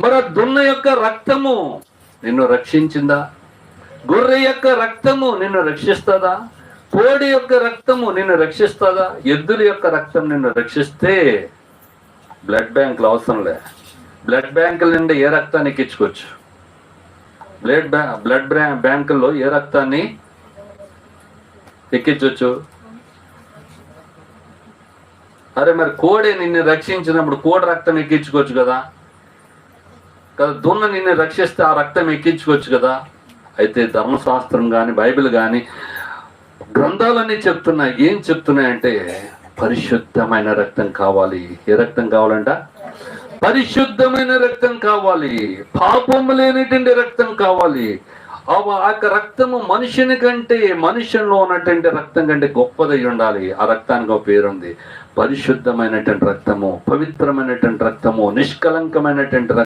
మరి ఆ దున్న యొక్క రక్తము నిన్ను రక్షించిందా? గొర్రె యొక్క రక్తము నిన్ను రక్షిస్తుందా? కోడి యొక్క రక్తము నిన్ను రక్షిస్తుందా? ఎద్దుల యొక్క రక్తం నిన్ను రక్షిస్తే బ్లడ్ బ్యాంకులు అవసరం లే. బ్లడ్ బ్యాంకుల నుండి ఏ రక్తాన్ని ఎక్కించుకోవచ్చు? బ్లడ్ బ్యా బ్లడ్ బ్రా బ్యాంకుల్లో ఏ రక్తాన్ని ఎక్కించవచ్చు అరే మరి కోడి నిన్ను రక్షించినప్పుడు కోడి రక్తం ఎక్కించుకోవచ్చు కదా? కదా దున్న నిన్ను రక్షిస్తే ఆ రక్తం ఎక్కించుకోవచ్చు కదా. అయితే ధర్మశాస్త్రం కానీ బైబిల్ కానీ గ్రంథాలన్నీ చెప్తున్నాయి ఏం చెప్తున్నాయంటే పరిశుద్ధమైన రక్తం కావాలి. ఏ రక్తం కావాలంట? పరిశుద్ధమైన రక్తం కావాలి. పాపము లేనిటువంటి రక్తం కావాలి. ఆ యొక్క రక్తము మనిషిని కంటే మనుషుల్లో ఉన్నటువంటి రక్తం కంటే గొప్పదై ఉండాలి. ఆ రక్తానికి ఒక పేరుంది. పరిశుద్ధమైనటువంటి రక్తము పవిత్రమైనటువంటి రక్తము నిష్కలంకమైనటువంటి